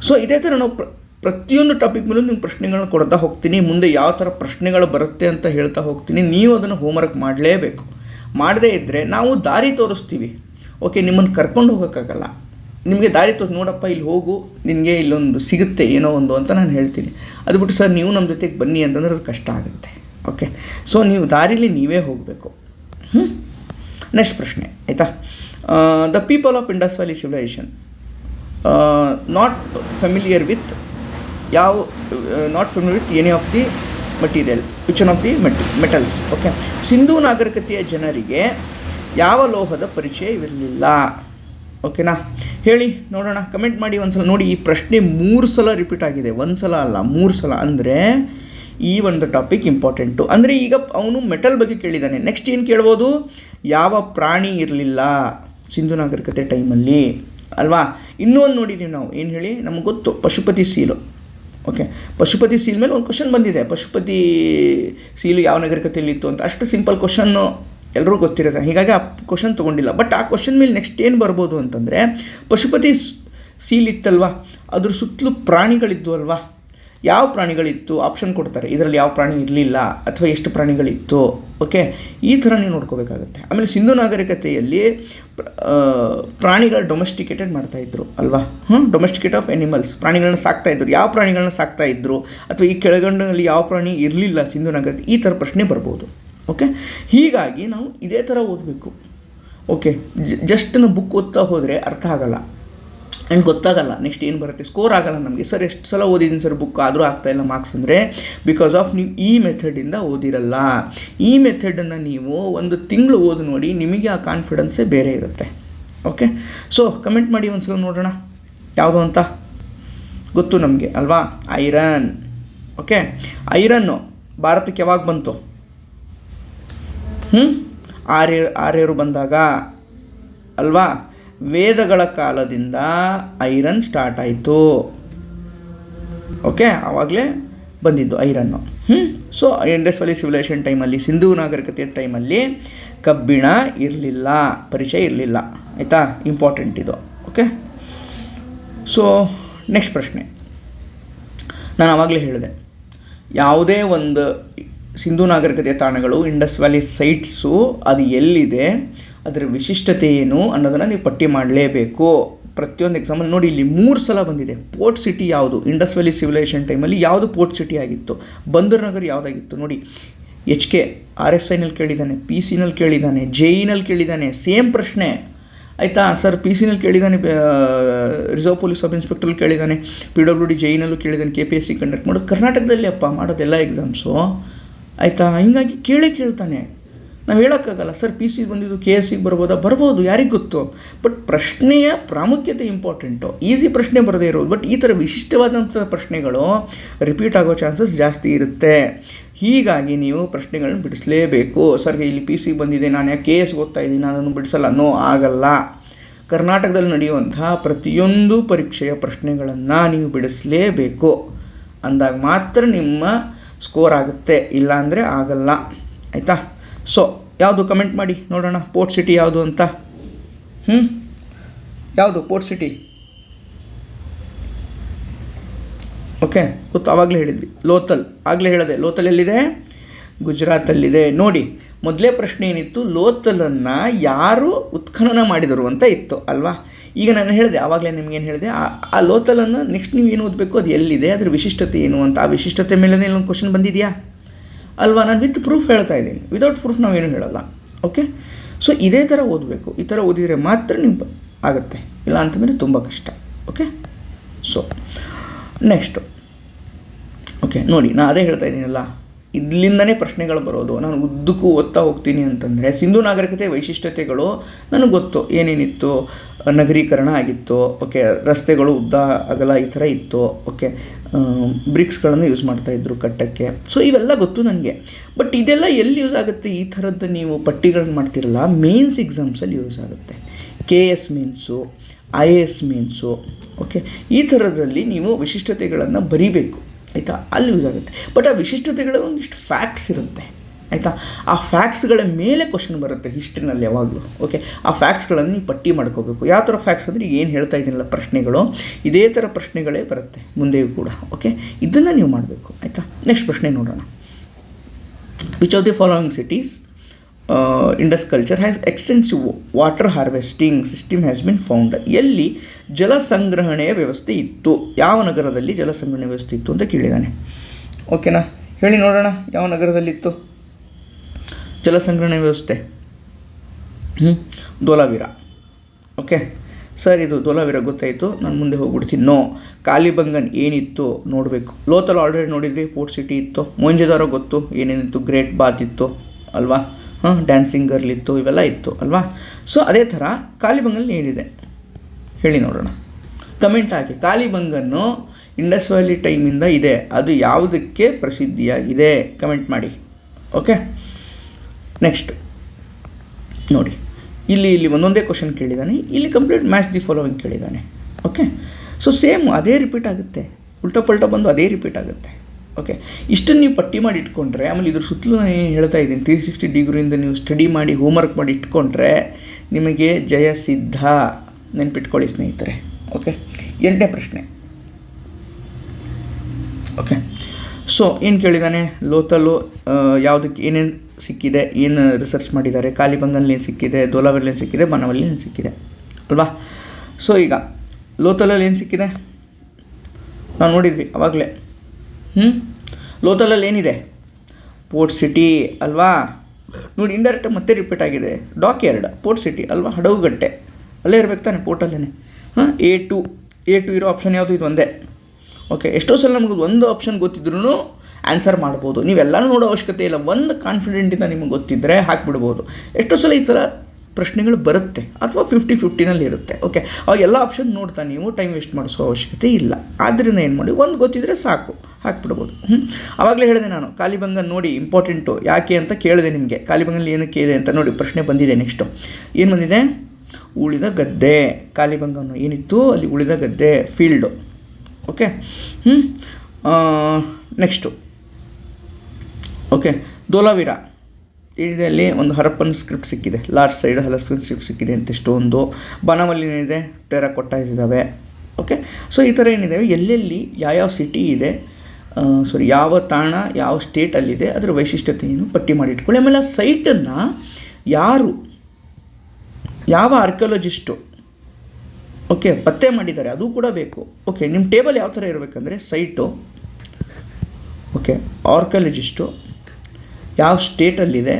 ಸೊ ಇದೇ ಥರ ನಾವು ಪ್ರ, ಪ್ರತಿಯೊಂದು ಟಾಪಿಕ್ ಮೇಲೂ ನಿಮ್ಮ ಪ್ರಶ್ನೆಗಳನ್ನ ಕೊಡ್ತಾ ಹೋಗ್ತೀನಿ. ಮುಂದೆ ಯಾವ ಥರ ಪ್ರಶ್ನೆಗಳು ಬರುತ್ತೆ ಅಂತ ಹೇಳ್ತಾ ಹೋಗ್ತೀನಿ. ನೀವು ಅದನ್ನು ಹೋಮ್ವರ್ಕ್ ಮಾಡಲೇಬೇಕು. ಮಾಡದೇ ಇದ್ದರೆ ನಾವು ದಾರಿ ತೋರಿಸ್ತೀವಿ. ಓಕೆ ನಿಮ್ಮನ್ನು ಕರ್ಕೊಂಡು ಹೋಗೋಕ್ಕಾಗಲ್ಲ. ನಿಮಗೆ ದಾರಿ ತೋರಿಸಿ, ನೋಡಪ್ಪ, ಇಲ್ಲಿ ಹೋಗು, ನಿನಗೆ ಇಲ್ಲೊಂದು ಸಿಗುತ್ತೆ, ಏನೋ ಒಂದು ಅಂತ ನಾನು ಹೇಳ್ತೀನಿ. ಅದು ಬಿಟ್ಟು, ಸರ್, ನೀವು ನಮ್ಮ ಜೊತೆಗೆ ಬನ್ನಿ ಅಂತಂದ್ರೆ ಅದು ಕಷ್ಟ ಆಗುತ್ತೆ. ಓಕೆ ಸೊ ನೀವು ದಾರಿಲಿ ನೀವೇ ಹೋಗಬೇಕು. ಹ್ಞೂ ನೆಕ್ಸ್ಟ್ ಪ್ರಶ್ನೆ, ಆಯಿತಾ? The people of Indus valley civilisation not familiar with ಯಾವ not familiar with any of the material which on of the met metals okay Sindhu ನಾಗರಿಕತೆಯ ಜನರಿಗೆ ಯಾವ ಲೋಹದ ಪರಿಚಯವಿರಲಿಲ್ಲ ಓಕೆನಾ? ಹೇಳಿ, ನೋಡೋಣ. ಕಮೆಂಟ್ ಮಾಡಿ ಒಂದು ಸಲ ನೋಡಿ. ಈ ಪ್ರಶ್ನೆ ಮೂರು ಸಲ ರಿಪೀಟ್ ಆಗಿದೆ. ಒಂದು ಸಲ ಅಲ್ಲ, ಮೂರು ಸಲ. ಅಂದರೆ, ಈ ಒಂದು ಟಾಪಿಕ್ ಇಂಪಾರ್ಟೆಂಟು ಅಂದರೆ ಈಗ ಅವನು ಮೆಟಲ್ ಬಗ್ಗೆ ಕೇಳಿದ್ದಾನೆ ನೆಕ್ಸ್ಟ್ ಏನು ಕೇಳ್ಬೋದು? ಯಾವ ಪ್ರಾಣಿ ಇರಲಿಲ್ಲ ಸಿಂಧು ನಾಗರಿಕತೆ ಟೈಮಲ್ಲಿ ಅಲ್ವಾ? ಇನ್ನೂ ಒಂದು ನೋಡಿದ್ದೀವಿ ನಾವು. ಏನು ಹೇಳಿ? ನಮಗೆ ಗೊತ್ತು. Pashupati seal. Okay. Pashupati seal ಮೇಲೆ ಒಂದು ಕ್ವಶನ್ ಬಂದಿದೆ. ಪಶುಪತಿ ಸೀಲು ಯಾವ ನಾಗರಿಕತೆಯಲ್ಲಿತ್ತು ಅಂತ. ಅಷ್ಟು ಸಿಂಪಲ್ ಕ್ವಶನ್ನು ಎಲ್ಲರೂ ಗೊತ್ತಿರುತ್ತೆ. ಹೀಗಾಗಿ ಆ ಕ್ವಶನ್ ತೊಗೊಂಡಿಲ್ಲ. ಬಟ್ ಆ ಕ್ವಶನ್ ಮೇಲೆ ನೆಕ್ಸ್ಟ್ ಏನು ಬರ್ಬೋದು ಅಂತಂದರೆ, ಪಶುಪತಿ ಸೀಲಿತ್ತಲ್ವಾ? ಅದ್ರ ಸುತ್ತಲೂ ಪ್ರಾಣಿಗಳಿದ್ದು ಅಲ್ವಾ? ಯಾವ ಪ್ರಾಣಿಗಳಿತ್ತು? ಆಪ್ಷನ್ ಕೊಡ್ತಾರೆ. ಇದರಲ್ಲಿ ಯಾವ ಪ್ರಾಣಿ ಇರಲಿಲ್ಲ? ಅಥವಾ ಎಷ್ಟು ಪ್ರಾಣಿಗಳಿತ್ತು? ಓಕೆ ಈ ಥರ ನೀವು ನೋಡ್ಕೋಬೇಕಾಗುತ್ತೆ. ಆಮೇಲೆ ಸಿಂಧು ನಾಗರಿಕತೆಯಲ್ಲಿ ಪ್ರಾಣಿಗಳು ಡೊಮೆಸ್ಟಿಕೇಟೆಡ್ ಮಾಡ್ತಾಯಿದ್ರು ಅಲ್ವಾ? ಹ್ಞೂ ಡೊಮೆಸ್ಟಿಕೇಟ್ ಆಫ್ ಎನಿಮಲ್ಸ್ ಪ್ರಾಣಿಗಳನ್ನ ಸಾಕ್ತಾಯಿದ್ರು ಯಾವ ಪ್ರಾಣಿಗಳನ್ನ ಸಾಕ್ತಾಯಿದ್ರು ಅಥವಾ ಈ ಕೆಳಗಂಡಲ್ಲಿ ಯಾವ ಪ್ರಾಣಿ ಇರಲಿಲ್ಲ ಸಿಂಧು ನಾಗರಿಕತೆ? ಈ ಥರ ಪ್ರಶ್ನೆ ಬರ್ಬೋದು. ಓಕೆ ಹೀಗಾಗಿ ನಾವು ಇದೇ ಥರ ಓದಬೇಕು. ಓಕೆ ಜಸ್ಟ್ ನಾವು ಬುಕ್ ಓದ್ತಾ ಹೋದರೆ ಅರ್ಥ ಆಗಲ್ಲ. ಆ್ಯಂಡ್ ಗೊತ್ತಾಗಲ್ಲ. ನೆಕ್ಸ್ಟ್ ಏನು ಬರುತ್ತೆ? ಸ್ಕೋರ್ ಆಗಲ್ಲ ನಮಗೆ. ಸರ್ ಎಷ್ಟು ಸಲ ಓದಿದ್ದೀನಿ ಸರ್ ಬುಕ್ ಆದರೂ ಆಗ್ತಾಯಿಲ್ಲ ಮಾರ್ಕ್ಸ್ ಅಂದರೆ ಬಿಕಾಸ್ ಆಫ್ ನೀವು ಈ ಮೆಥಡಿಂದ ಓದಿರಲ್ಲ. ಈ ಮೆಥಡನ್ನು ನೀವು ಒಂದು ತಿಂಗಳು ಓದಿ ನೋಡಿ ನಿಮಗೆ ಆ ಕಾನ್ಫಿಡೆನ್ಸೇ ಬೇರೆ ಇರುತ್ತೆ. ಓಕೆ ಸೊ ಕಮೆಂಟ್ ಮಾಡಿ ಒಂದು ಸಲ ನೋಡೋಣ. ಯಾವುದು ಅಂತ? ಗೊತ್ತು ನಮಗೆ, ಅಲ್ವಾ? ಐರನ್ ಓಕೆ ಐರನ್ನು ಭಾರತಕ್ಕೆ ಯಾವಾಗ ಬಂತು? ಹ್ಞೂ ಆರ್ಯ, ಆರ್ಯರು ಬಂದಾಗ, ಅಲ್ವಾ? ವೇದಗಳ ಕಾಲದಿಂದ ಐರನ್ ಸ್ಟಾರ್ಟ್ ಆಯಿತು. ಓಕೆ, ಆವಾಗಲೇ ಬಂದಿದ್ದು ಐರನ್ನು. ಹ್ಞೂ ಸೊ ಇಂಡಸ್ ವ್ಯಾಲಿ ಸಿವಿಲೈಸೇಷನ್ ಟೈಮಲ್ಲಿ ಸಿಂಧೂ ನಾಗರಿಕತೆಯ ಟೈಮಲ್ಲಿ ಕಬ್ಬಿಣ ಇರಲಿಲ್ಲ, ಪರಿಚಯ ಇರಲಿಲ್ಲ. ಆಯಿತಾ? ಇಂಪಾರ್ಟೆಂಟ್ ಇದು. ಓಕೆ? ಸೊ ನೆಕ್ಸ್ಟ್ ಪ್ರಶ್ನೆ. ನಾನು ಆವಾಗಲೇ ಹೇಳಿದೆ. ಯಾವುದೇ ಒಂದು ಸಿಂಧೂ ನಾಗರಿಕತೆಯ ತಾಣಗಳು, ಇಂಡಸ್ ವ್ಯಾಲಿ ಸೈಟ್ಸು, ಅದು ಎಲ್ಲಿದೆ, ಅದರ ವಿಶಿಷ್ಟತೆ ಏನು ಅನ್ನೋದನ್ನು ನೀವು ಪಟ್ಟಿ ಮಾಡಲೇಬೇಕು. ಪ್ರತಿಯೊಂದು ಎಕ್ಸಾಂಪಲ್ ನೋಡಿ, ಇಲ್ಲಿ ಮೂರು ಸಲ ಬಂದಿದೆ. ಪೋರ್ಟ್ ಸಿಟಿ ಯಾವುದು? ಇಂಡಸ್ ವ್ಯಾಲಿ ಸಿವಿಲೈಸೇಷನ್ ಟೈಮಲ್ಲಿ ಯಾವುದು ಪೋರ್ಟ್ ಸಿಟಿ ಆಗಿತ್ತು? ಬಂದರ್ ನಗರ್ ಯಾವುದಾಗಿತ್ತು? ನೋಡಿ ಎಚ್ ಕೆ ಆರ್ ಎಸ್ ಐನಲ್ಲಿ ಕೇಳಿದ್ದಾನೆ ಪಿ ಸಿನಲ್ಲಿ ಕೇಳಿದ್ದಾನೆ ಜೆ ಇನಲ್ಲಿ ಕೇಳಿದ್ದಾನೆ ಸೇಮ್ ಪ್ರಶ್ನೆ. ಆಯಿತಾ? ಸರ್ ಪಿ ಸಿನಲ್ಲಿ ಕೇಳಿದ್ದಾನೆ ರಿಸರ್ವ್ ಪೊಲೀಸ್ ಸಬ್ ಇನ್ಸ್ಪೆಕ್ಟ್ರಲ್ಲಿ ಕೇಳಿದ್ದಾನೆ ಪಿ ಡಬ್ಲ್ಯೂ ಡಿ ಜೈನಲ್ಲೂ ಕೇಳಿದ್ದಾನೆ K P S C conduct ಮಾಡೋದು. ಕರ್ನಾಟಕದಲ್ಲಿ ಅಪ್ಪ ಮಾಡೋದೆಲ್ಲ ಎಕ್ಸಾಮ್ಸು ಆಯಿತಾ? ಹೀಗಾಗಿ ಕೇಳೇ ಕೇಳ್ತಾನೆ. ನಾವು ಹೇಳೋಕ್ಕಾಗಲ್ಲ. ಸರ್ ಪಿ ಸಿಗೆ ಬಂದಿದ್ದು ಕೆ ಎಸ್ ಸಿಗೆ ಬರ್ಬೋದಾ? ಬರ್ಬೋದು, ಯಾರಿಗೆ ಗೊತ್ತು? ಬಟ್ ಪ್ರಶ್ನೆಯ ಪ್ರಾಮುಖ್ಯತೆ ಇಂಪಾರ್ಟೆಂಟು ಈಸಿ ಪ್ರಶ್ನೆ ಬರದೇ ಇರೋದು. ಬಟ್ ಈ ಥರ ವಿಶಿಷ್ಟವಾದಂಥ ಪ್ರಶ್ನೆಗಳು ರಿಪೀಟ್ ಆಗೋ ಚಾನ್ಸಸ್ ಜಾಸ್ತಿ ಇರುತ್ತೆ. ಹೀಗಾಗಿ ನೀವು ಪ್ರಶ್ನೆಗಳನ್ನ ಬಿಡಿಸಲೇಬೇಕು. ಸರ್ ಇಲ್ಲಿ ಪಿ ಸಿಗೆ ಬಂದಿದೆ. ನಾನು ಯಾಕೆ ಕೆ ಎಸ್ ಓದ್ತಾ ಇದ್ದೀನಿ? ನಾನು ಬಿಡಿಸಲ್ಲ. ನೋ, ಆಗಲ್ಲ. ಕರ್ನಾಟಕದಲ್ಲಿ ನಡೆಯುವಂತಹ ಪ್ರತಿಯೊಂದು ಪರೀಕ್ಷೆಯ ಪ್ರಶ್ನೆಗಳನ್ನು ನೀವು ಬಿಡಿಸಲೇಬೇಕು. ಅಂದಾಗ ಮಾತ್ರ ನಿಮ್ಮ ಸ್ಕೋರ್ ಆಗುತ್ತೆ ಇಲ್ಲ ಅಂದರೆ ಆಗಲ್ಲ, ಆಯಿತಾ? ಸೊ ಯಾವುದು ಕಮೆಂಟ್ ಮಾಡಿ ನೋಡೋಣ ಪೋರ್ಟ್ ಸಿಟಿ ಯಾವುದು ಅಂತ? ಹ್ಞೂ ಯಾವುದು? ಪೋರ್ಟ್ ಸಿಟಿ ಓಕೆ ಗೊತ್ತು ಆವಾಗಲೇ ಹೇಳಿದ್ವಿ. ಲೋತಲ್ ಆಗಲೇ ಹೇಳಿದೆ. ಲೋತಲ್ ಎಲ್ಲಿದೆ? ಗುಜರಾತಲ್ಲಿದೆ. ನೋಡಿ, ಮೊದಲೇ ಪ್ರಶ್ನೆ ಏನಿತ್ತು? ಲೋತಲನ್ನು ಯಾರು ಉತ್ಖನನ ಮಾಡಿದರು ಅಂತ ಇತ್ತು, ಅಲ್ವಾ? ಈಗ ನಾನು ಹೇಳಿದೆ, ಆವಾಗಲೇ ನಿಮ್ಗೇನು ಹೇಳಿದೆ, ಆ ಲೋತಲನ್ನು ನೆಕ್ಸ್ಟ್ ನೀವು ಏನು ಓದಬೇಕು, ಅದು ಎಲ್ಲಿದೆ, ಅದ್ರ ವಿಶಿಷ್ಟತೆ ಏನು ಅಂತ, ಆ ವಿಶಿಷ್ಟತೆ ಮೇಲೆ ಇಲ್ಲೊಂದು ಕ್ವಶನ್ ಬಂದಿದೆಯಾ? ಅಲ್ವಾ? ನಾನು ವಿತ್ ಪ್ರೂಫ್ ಹೇಳ್ತಾ ಇದ್ದೀನಿ. ವಿತೌಟ್ ಪ್ರೂಫ್ ನಾವೇನು ಹೇಳಲ್ಲ. ಓಕೆ ಸೊ ಇದೇ ಥರ ಓದಬೇಕು. ಈ ಥರ ಓದಿದರೆ ಮಾತ್ರ ನಿಮ್ಮ ಆಗುತ್ತೆ. ಇಲ್ಲ ಅಂತಂದರೆ ತುಂಬ ಕಷ್ಟ. ಓಕೆ ಸೊ ನೆಕ್ಸ್ಟು ಓಕೆ ನೋಡಿ, ನಾನು ಅದೇ ಹೇಳ್ತಾ ಇದ್ದೀನಲ್ಲ. ಇಲ್ಲಿಂದನೇ ಪ್ರಶ್ನೆಗಳು ಬರೋದು. ನಾನು ಉದ್ದಕ್ಕೂ ಓದ್ತಾ ಹೋಗ್ತೀನಿ ಅಂತಂದರೆ, ಸಿಂಧು ನಾಗರಿಕತೆ ವೈಶಿಷ್ಟ್ಯತೆಗಳು ನನಗೆ ಗೊತ್ತು. ಏನೇನಿತ್ತು? ನಗರೀಕರಣ ಆಗಿತ್ತು ಓಕೆ ರಸ್ತೆಗಳು ಉದ್ದ, ಅಗಲ ಈ ಥರ ಇತ್ತು ಓಕೆ ಬ್ರಿಕ್ಸ್ಗಳನ್ನು ಯೂಸ್ ಮಾಡ್ತಾಯಿದ್ರು ಕಟ್ಟಕ್ಕೆ. ಸೊ ಇವೆಲ್ಲ ಗೊತ್ತು ನನಗೆ. ಬಟ್ ಇದೆಲ್ಲ ಎಲ್ಲಿ ಯೂಸ್ ಆಗುತ್ತೆ? ಈ ಥರದ್ದು ನೀವು ಪಟ್ಟಿಗಳನ್ನ ಮಾಡ್ತಿರಲ್ಲ ಮೇನ್ಸ್ ಎಕ್ಸಾಮ್ಸಲ್ಲಿ ಯೂಸ್ ಆಗುತ್ತೆ. K S means I A S means okay ಈ ಥರದಲ್ಲಿ ನೀವು ವಿಶಿಷ್ಟತೆಗಳನ್ನು ಬರೀಬೇಕು, ಆಯಿತಾ? ಅಲ್ಲಿ ಯೂಸ್ ಆಗುತ್ತೆ. ಬಟ್ ಆ ವಿಶಿಷ್ಟತೆಗಳ ಒಂದಿಷ್ಟು ಫ್ಯಾಕ್ಟ್ಸ್ ಇರುತ್ತೆ. ಆಯಿತಾ? ಆ ಫ್ಯಾಕ್ಟ್ಸ್ಗಳ ಮೇಲೆ ಕ್ವಶನ್ ಬರುತ್ತೆ ಹಿಸ್ಟ್ರಿನಲ್ಲಿ ಯಾವಾಗಲೂ ಓಕೆ ಆ ಫ್ಯಾಕ್ಟ್ಸ್ಗಳನ್ನು ನೀವು ಪಟ್ಟಿ ಮಾಡ್ಕೋಬೇಕು. ಯಾವ ಥರ ಫ್ಯಾಕ್ಟ್ಸ್ ಅಂದರೆ ಏನು ಹೇಳ್ತಾ ಇದ್ದೀನಲ್ಲ ಪ್ರಶ್ನೆಗಳು, ಇದೇ ಥರ ಪ್ರಶ್ನೆಗಳೇ ಬರುತ್ತೆ ಮುಂದೆಯೂ ಕೂಡ ಓಕೆ ಇದನ್ನು ನೀವು ಮಾಡಬೇಕು, ಆಯಿತಾ? ನೆಕ್ಸ್ಟ್ ಪ್ರಶ್ನೆ ನೋಡೋಣ. Which of the following cities Indus culture has extensive water harvesting system has been found ಎಲ್ಲಿ ಜಲ ಸಂಗ್ರಹಣೆಯ ವ್ಯವಸ್ಥೆ ಇತ್ತು? ಯಾವ ನಗರದಲ್ಲಿ ಜಲ ಸಂಗ್ರಹಣೆ ವ್ಯವಸ್ಥೆ ಇತ್ತು ಅಂತ ಕೇಳಿದ್ದಾನೆ ಓಕೆನಾ ಹೇಳಿ ನೋಡೋಣ, ಯಾವ ನಗರದಲ್ಲಿತ್ತು ಜಲ ಸಂಗ್ರಹಣೆ ವ್ಯವಸ್ಥೆ ಧೋಲಾವೀರ. ಓಕೆ ಸರ್, ಇದು ಧೋಲಾವೀರ ಗೊತ್ತಾಯಿತು. ನಾನು ಮುಂದೆ ಹೋಗ್ಬಿಡ್ತೀನಿ. ನೋ ಕಾಲಿಬಂಗನ್ ಏನಿತ್ತು ನೋಡಬೇಕು. ಲೋತಲ್ ಆಲ್ರೆಡಿ ನೋಡಿದ್ವಿ. ಪೋರ್ಟ್ ಸಿಟಿ ಇತ್ತು. ಮೋಂಜೆದಾರ ಗೊತ್ತು. ಏನೇನಿತ್ತು? ಗ್ರೇಟ್ ಬಾತ್ ಇತ್ತು. ಅಲ್ವಾ? ಹಾಂ? ಡ್ಯಾನ್ಸಿಂಗ್ ಗರ್ಲ್ ಇತ್ತು. ಇವೆಲ್ಲ ಇತ್ತು. ಅಲ್ವಾ? ಸೊ ಅದೇ ಥರ ಕಾಲಿಬಂಗನ್ ಏನಿದೆ? ಹೇಳಿ ನೋಡೋಣ. ಕಮೆಂಟ್ ಹಾಕಿ. ಕಾಲಿಬಂಗನ್ನು ಇಂಡಸ್ ವ್ಯಾಲಿ ಟೈಮಿಂದ ಇದೆ. ಅದು ಯಾವುದಕ್ಕೆ ಪ್ರಸಿದ್ಧಿಯಾಗಿದೆ? ಕಮೆಂಟ್ ಮಾಡಿ. ಓಕೆ ನೆಕ್ಸ್ಟ್ ನೋಡಿ, ಇಲ್ಲಿ ಇಲ್ಲಿ ಒಂದೊಂದೇ ಕ್ವಶನ್ ಕೇಳಿದ್ದಾನೆ ಇಲ್ಲಿ ಕಂಪ್ಲೀಟ್ ಮ್ಯಾಚ್ ದಿ ಫಾಲೋವಿಂಗ್ ಕೇಳಿದ್ದಾನೆ ಓಕೆ ಸೊ ಸೇಮ್ ಅದೇ ರಿಪೀಟ್ ಆಗುತ್ತೆ. ಉಲ್ಟಾ ಪಲ್ಟಾ ಬಂದು ಅದೇ ರಿಪೀಟ್ ಆಗುತ್ತೆ. ಓಕೆ ಇಷ್ಟನ್ನು ನೀವು ಪಟ್ಟಿ ಮಾಡಿ ಇಟ್ಕೊಂಡ್ರೆ, ಆಮೇಲೆ ಇದ್ರ ಸುತ್ತಲೂ ನಾನು ಏನು ಹೇಳ್ತಾ ಇದ್ದೀನಿ ತ್ರೀ ಸಿಕ್ಸ್ಟಿ ಡಿಗ್ರಿಯಿಂದ ನೀವು ಸ್ಟಡಿ ಮಾಡಿ ಹೋಮ್ವರ್ಕ್ ಮಾಡಿ ಇಟ್ಕೊಂಡ್ರೆ, ನಿಮಗೆ ಜಯ ಸಿದ್ಧ. ನೆನ್ಪಿಟ್ಕೊಳ್ಳಿ ಸ್ನೇಹಿತರೆ. ಓಕೆ ಎಂಟನೇ ಪ್ರಶ್ನೆ. ಓಕೆ ಸೊ ಏನು ಕೇಳಿದ್ದಾನೆ ಲೋತಲು ಯಾವುದಕ್ಕೆ ಏನೇನು ಸಿಕ್ಕಿದೆ, ಏನು ರಿಸರ್ಚ್ ಮಾಡಿದ್ದಾರೆ? ಕಾಲಿಬಂಗಲ್ಲಿ ಏನು ಸಿಕ್ಕಿದೆ ಧೋಲಾವಲ್ಲಿ ಏನು ಸಿಕ್ಕಿದೆ ಬನವಲ್ಲಿ ಏನು ಸಿಕ್ಕಿದೆ, ಅಲ್ವಾ? ಸೊ ಈಗ ಲೋತಲಲ್ಲಿ ಏನು ಸಿಕ್ಕಿದೆ? ನಾವು ನೋಡಿದ್ವಿ ಆವಾಗಲೇ ಹ್ಞೂ ಲೋತಲಲ್ಲಿ ಏನಿದೆ ಪೋರ್ಟ್ ಸಿಟಿ ಅಲ್ವಾ? ನೋಡಿ ಇಂಡೈರೆಕ್ಟ್ ಮತ್ತೆ ರಿಪೀಟ್ ಆಗಿದೆ. ಡಾಕ್ ಎರಡು ಪೋರ್ಟ್ ಸಿಟಿ ಅಲ್ವಾ? ಹಡಗುಗಟ್ಟೆ ಅಲ್ಲೇ ಇರಬೇಕು ತಾನೆ ಪೋರ್ಟಲ್ಲೇ ಹಾಂ ಎ ಟು ಎ ಟು ಇರೋ ಆಪ್ಷನ್ ಯಾವುದು? ಇದು ಒಂದೇ. ಓಕೆ ಎಷ್ಟೋ ಸಲ ನಮಗೆ ಒಂದು ಆಪ್ಷನ್ ಗೊತ್ತಿದ್ರೂ ಆನ್ಸರ್ ಮಾಡ್ಬೋದು. ನೀವೆಲ್ಲನೂ ನೋಡೋ ಅವಶ್ಯಕತೆ ಇಲ್ಲ. ಒಂದು ಕಾನ್ಫಿಡೆಂಟಿಂದ ನಿಮಗೆ ಗೊತ್ತಿದ್ದರೆ ಹಾಕಿಬಿಡ್ಬೋದು. ಎಷ್ಟೋ ಸಲ ಈ ಥರ ಪ್ರಶ್ನೆಗಳು ಬರುತ್ತೆ. ಅಥವಾ ಫಿಫ್ಟಿ ಫಿಫ್ಟಿನಲ್ಲಿ ಇರುತ್ತೆ ಓಕೆ ಅವಾಗ ಎಲ್ಲ ಆಪ್ಷನ್ ನೋಡ್ತಾ ನೀವು ಟೈಮ್ ವೇಸ್ಟ್ ಮಾಡಿಸೋ ಅವಶ್ಯಕತೆ ಇಲ್ಲ. ಆದ್ದರಿಂದ ಏನು ಮಾಡಿ, ಒಂದು ಗೊತ್ತಿದ್ದರೆ ಸಾಕು. ಹಾಕ್ಬಿಡ್ಬೋದು. ಹ್ಞೂ ಆವಾಗಲೇ ಹೇಳಿದೆ ನಾನು, ಕಾಲಿಭಂಗ ನೋಡಿ ಇಂಪಾರ್ಟೆಂಟು ಯಾಕೆ ಅಂತ ಕೇಳಿದೆ ನಿಮಗೆ. ಕಾಲಿಬಂಗಲ್ಲಿ ಏನಕ್ಕೆ ಇದೆ ಅಂತ ನೋಡಿ ಪ್ರಶ್ನೆ ಬಂದಿದೆ ನೆಕ್ಸ್ಟು ಏನು ಬಂದಿದೆ? ಉಳಿದ ಗದ್ದೆ. ಕಾಲಿಬಂಗನು ಏನಿತ್ತು? ಅಲ್ಲಿ ಉಳಿದ ಗದ್ದೆ ಫೀಲ್ಡು ಓಕೆ ಹ್ಞೂ ನೆಕ್ಸ್ಟು ಓಕೆ ದೋಲಾವೀರ ಇದರಲ್ಲಿ ಒಂದು ಹರಪ್ಪನ್ ಸ್ಕ್ರಿಪ್ಟ್ ಸಿಕ್ಕಿದೆ. ಲಾರ್ಜ್ ಸೈಡ್ ಹಲಸ್ಪಿನ್ ಸ್ಕ್ರಿಪ್ಟ್ ಸಿಕ್ಕಿದೆ ಅಂತ ಇಷ್ಟೊಂದು ಬನವಲ್ಲಿ ಏನಿದೆ ಟೆರಾಕೊಟ್ಟಾಸ್ ಇದ್ದಾವೆ ಓಕೆ ಸೊ ಈ ಥರ ಏನಿದ್ದಾವೆ ಎಲ್ಲೆಲ್ಲಿ ಯಾವ್ಯಾವ ಸಿಟಿ ಇದೆ ಸಾರಿ ಯಾವ ತಾಣ, ಯಾವ ಸ್ಟೇಟಲ್ಲಿದೆ ಅದರ ವೈಶಿಷ್ಟ್ಯತೆ ಏನು ಪಟ್ಟಿ ಮಾಡಿಟ್ಕೊಳ್ಳಿ. ಆಮೇಲೆ ಆ ಸೈಟನ್ನು ಯಾರು, ಯಾವ ಆರ್ಕಿಯಾಲಜಿಸ್ಟು ಓಕೆ ಪತ್ತೆ ಮಾಡಿದ್ದಾರೆ, ಅದು ಕೂಡ ಬೇಕು. ಓಕೆ ನಿಮ್ಮ ಟೇಬಲ್ ಯಾವ ಥರ ಇರಬೇಕಂದ್ರೆ ಸೈಟು ಓಕೆ ಆರ್ಕಿಯಾಲಜಿಸ್ಟು ಯಾವ ಸ್ಟೇಟಲ್ಲಿದೆ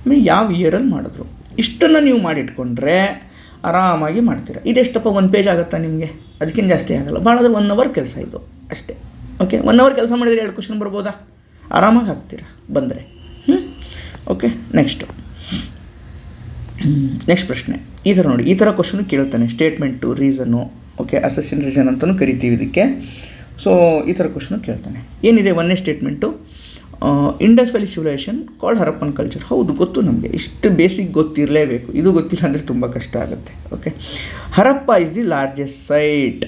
ಆಮೇಲೆ ಯಾವ ಇಯರಲ್ಲಿ ಮಾಡಿದ್ರು. ಇಷ್ಟನ್ನು ನೀವು ಮಾಡಿಟ್ಕೊಂಡ್ರೆ ಆರಾಮಾಗಿ ಮಾಡ್ತೀರ. ಇದೆಷ್ಟಪ್ಪ ಒಂದು ಪೇಜ್ ಆಗುತ್ತಾ ನಿಮಗೆ? ಅದಕ್ಕಿಂತ ಜಾಸ್ತಿ ಆಗಲ್ಲ. ಭಾಳ ಅಂದರೆ ಒನ್ ಅವರ್ ಕೆಲಸ ಇದು ಅಷ್ಟೇ. ಓಕೆ ಒನ್ ಅವರ್ ಕೆಲಸ ಮಾಡಿದರೆ ಎರಡು ಕ್ವಶನ್ ಬರ್ಬೋದಾ? ಆರಾಮಾಗಿ ಹಾಕ್ತೀರಾ ಬಂದರೆ? ಹ್ಞೂ ಓಕೆ ನೆಕ್ಸ್ಟು ನೆಕ್ಸ್ಟ್ ಪ್ರಶ್ನೆ. ಈ ಥರ ನೋಡಿ, ಈ ಥರ ಕ್ವಶನು ಕೇಳ್ತಾನೆ. Statement reason okay assertion reason ಅಂತಲೂ ಕರಿತೀವಿ ಇದಕ್ಕೆ. ಸೊ ಈ ಥರ ಕ್ವಶನು ಕೇಳ್ತಾನೆ. ಏನಿದೆ ಒಂದನೇ statement Indus valley civilisation called Harappan culture ಹೌದು, ಗೊತ್ತು ನಮಗೆ. ಇಷ್ಟು ಬೇಸಿಕ್ ಗೊತ್ತಿರಲೇಬೇಕು. ಇದು ಗೊತ್ತಿಲ್ಲ ಅಂದರೆ ತುಂಬ ಕಷ್ಟ ಆಗುತ್ತೆ. Okay Harappa is the largest site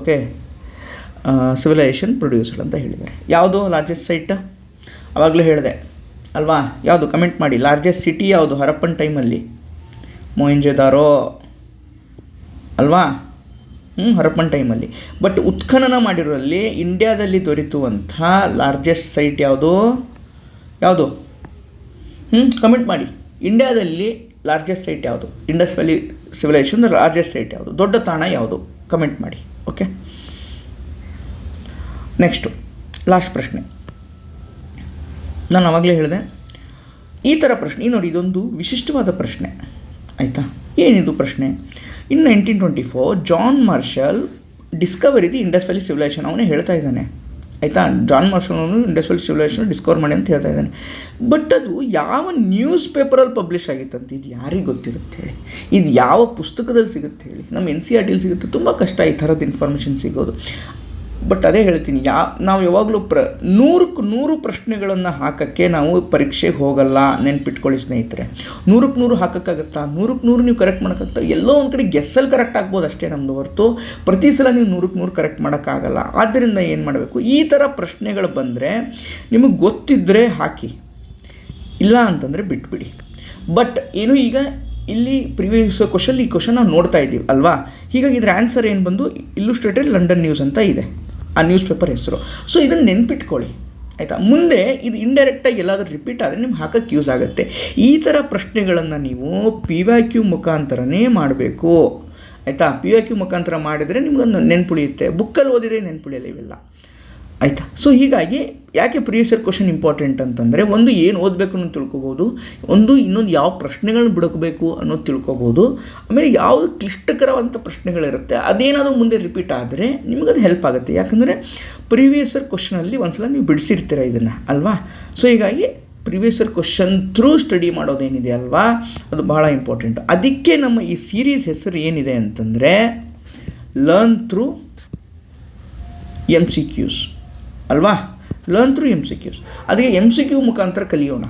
okay civilisation producer ಅಂತ ಹೇಳಿದ್ದಾರೆ. ಯಾವುದು ಲಾರ್ಜೆಸ್ಟ್ ಸೈಟ್ ಆವಾಗಲೇ ಹೇಳಿದೆ. ಅಲ್ವಾ? ಯಾವುದು? ಕಮೆಂಟ್ ಮಾಡಿ. ಲಾರ್ಜೆಸ್ಟ್ ಸಿಟಿ ಯಾವುದು? ಹರಪ್ಪನ್ ಟೈಮಲ್ಲಿ ಮೋಹಿಂಜೆದಾರೋ ಅಲ್ವಾ? ಹರಪ್ಪನ್ ಟೈಮಲ್ಲಿ ಬಟ್ ಉತ್ಖನನ ಮಾಡಿರೋಲ್ಲಿ ಇಂಡ್ಯಾದಲ್ಲಿ ದೊರೆತುವಂಥ ಲಾರ್ಜೆಸ್ಟ್ ಸೈಟ್ ಯಾವುದು? ಯಾವುದು? ಹ್ಞೂ ಕಮೆಂಟ್ ಮಾಡಿ. ಇಂಡ್ಯಾದಲ್ಲಿ ಲಾರ್ಜೆಸ್ಟ್ ಸೈಟ್ ಯಾವುದು? Indus valley civilisation largest site ಯಾವುದು? ದೊಡ್ಡ ತಾಣ ಯಾವುದು? ಕಮೆಂಟ್ ಮಾಡಿ ಓಕೆ ನೆಕ್ಸ್ಟು ಲಾಸ್ಟ್ ಪ್ರಶ್ನೆ. ನಾನು ಆವಾಗಲೇ ಹೇಳಿದೆ. ಈ ಥರ ಪ್ರಶ್ನೆ, ಈ ನೋಡಿ ಇದೊಂದು ವಿಶಿಷ್ಟವಾದ ಪ್ರಶ್ನೆ. ಆಯಿತಾ? ಏನಿದು ಪ್ರಶ್ನೆ? In nineteen twenty four John Marshall discovery the Indus valley civilisation ಅವನೇ ಹೇಳ್ತಾ ಇದ್ದಾನೆ. ಆಯಿತಾ? ಜಾನ್ ಮಾರ್ಷಲ್ ಅವನು ಇಂಡಸ್ ವ್ಯಾಲಿ ಸಿವಿಲೈಸೇಷನ್ ಡಿಸ್ಕವರ್ ಮಾಡಿ ಅಂತ ಹೇಳ್ತಾ ಇದ್ದಾನೆ. ಬಟ್ ಅದು ಯಾವ ನ್ಯೂಸ್ ಪೇಪರಲ್ಲಿ ಪಬ್ಲಿಷ್ ಆಗಿತ್ತಂತ? ಇದು ಯಾರಿಗೆ ಗೊತ್ತಿರುತ್ತೆ ಹೇಳಿ? ಇದು ಯಾವ ಪುಸ್ತಕದಲ್ಲಿ ಸಿಗುತ್ತೆ ಹೇಳಿ? ನಮ್ಮ ಎನ್ ಸಿ ಆರ್ ಟಿಲಿ ಸಿಗುತ್ತೆ. ತುಂಬ ಕಷ್ಟ ಈ ಥರದ್ದು ಇನ್ಫಾರ್ಮೇಷನ್ ಸಿಗೋದು. ಬಟ್ ಅದೇ ಹೇಳ್ತೀನಿ, ಯಾ, ನಾವು ಯಾವಾಗಲೂ ಪ್ರ ನೂರಕ್ಕೆ ನೂರು ಪ್ರಶ್ನೆಗಳನ್ನು ಹಾಕೋಕ್ಕೆ ನಾವು ಪರೀಕ್ಷೆಗೆ ಹೋಗಲ್ಲ, ನೆನ್ಪಿಟ್ಕೊಳ್ಳಿ ಸ್ನೇಹಿತರೆ. ನೂರಕ್ಕೆ ನೂರು ಹಾಕೋಕ್ಕಾಗತ್ತಾ? ನೂರಕ್ಕೆ ನೂರು ನೀವು ಕರೆಕ್ಟ್ ಮಾಡೋಕ್ಕಾಗ್ತಾ ಎಲ್ಲೋ ಒಂದು ಕಡೆ ಗೆಸ್ಸಲ್ಲಿ ಕರೆಕ್ಟ್ ಆಗ್ಬೋದು ಅಷ್ಟೇ ನಮ್ಮದು ಹೊರತು. ಪ್ರತಿ ಸಲ ನೀವು ನೂರಕ್ಕೆ ನೂರು ಕರೆಕ್ಟ್ ಮಾಡೋಕ್ಕಾಗಲ್ಲ. ಆದ್ದರಿಂದ ಏನು ಮಾಡಬೇಕು? ಈ ಥರ ಪ್ರಶ್ನೆಗಳು ಬಂದರೆ ನಿಮಗೆ ಗೊತ್ತಿದ್ದರೆ ಹಾಕಿ. ಇಲ್ಲ ಅಂತಂದರೆ ಬಿಟ್ಬಿಡಿ. ಬಟ್ ಏನು ಈಗ ಇಲ್ಲಿ ಪ್ರಿವಿಯಸ್ ಕ್ವಶನ್ ಈ ಕ್ವಶನ್ ನಾವು ನೋಡ್ತಾ ಇದ್ದೀವಿ ಅಲ್ವಾ? ಹೀಗಾಗಿ ಇದರ ಆನ್ಸರ್ ಏನು ಬಂದು ಇಲ್ಲುಸ್ಟ್ರೇಟೆಡ್ ಲಂಡನ್ ನ್ಯೂಸ್ ಅಂತ ಇದೆ. ಆ ನ್ಯೂಸ್ ಪೇಪರ್ ಹೆಸರು. ಸೊ ಇದನ್ನು ನೆನ್ಪಿಟ್ಕೊಳ್ಳಿ. ಆಯಿತಾ? ಮುಂದೆ ಇದು ಇಂಡೈರೆಕ್ಟಾಗಿ ಎಲ್ಲಾದರೂ ರಿಪೀಟ್ ಆದರೆ ನಿಮ್ಗೆ ಹಾಕೋಕ್ಕೆ ಯೂಸ್ ಆಗುತ್ತೆ. ಈ ಥರ ಪ್ರಶ್ನೆಗಳನ್ನು ನೀವು ಪಿ ವೈ ಕ್ಯೂ ಮುಖಾಂತರನೇ ಮಾಡಬೇಕು. ಆಯಿತಾ? ಪಿ ವೈ ಕ್ಯೂ ಮುಖಾಂತರ ಮಾಡಿದರೆ ನಿಮ್ಗೊಂದು ನೆನ್ಪುಳಿಯುತ್ತೆ. ಬುಕ್ಕಲ್ಲಿ ಓದಿದ್ರೆ ನೆನ್ಪುಳಿಯಲ್ಲ ಇವೆಲ್ಲ. ಆಯಿತಾ? ಸೊ ಹೀಗಾಗಿ ಯಾಕೆ ಪ್ರಿಯಸರ್ ಕ್ವಶನ್ ಇಂಪಾರ್ಟೆಂಟ್ ಅಂತಂದರೆ, ಒಂದು ಏನು ಓದಬೇಕು ಅನ್ನೋದು ತಿಳ್ಕೊಬೋದು, ಒಂದು ಇನ್ನೊಂದು ಯಾವ ಪ್ರಶ್ನೆಗಳನ್ನ ಬಿಡಕಬೇಕು ಅನ್ನೋದು ತಿಳ್ಕೊಬೋದು, ಆಮೇಲೆ ಯಾವುದು ಕ್ಲಿಷ್ಟಕರವಂಥ ಪ್ರಶ್ನೆಗಳಿರುತ್ತೆ, ಅದೇನಾದರೂ ಮುಂದೆ ರಿಪೀಟ್ ಆದರೆ ನಿಮಗದು ಹೆಲ್ಪ್ ಆಗುತ್ತೆ. ಯಾಕಂದರೆ ಪ್ರೀವಿಯಸರ್ ಕ್ವಶನಲ್ಲಿ ಒಂದ್ಸಲ ನೀವು ಬಿಡಿಸಿರ್ತೀರ ಇದನ್ನು, ಅಲ್ವಾ? ಸೊ ಹೀಗಾಗಿ previous year question through study ಮಾಡೋದೇನಿದೆ ಅಲ್ವಾ? ಅದು ಭಾಳ ಇಂಪಾರ್ಟೆಂಟ್ ಅದಕ್ಕೆ ನಮ್ಮ ಈ ಸೀರೀಸ್ ಹೆಸರು ಏನಿದೆ ಅಂತಂದರೆ learn through M C Qs ಅಲ್ವಾ? Learn through M C Qs ಅದಕ್ಕೆ ಎಂ ಸಿ ಕ್ಯೂ ಮುಖಾಂತರ ಕಲಿಯೋಣ.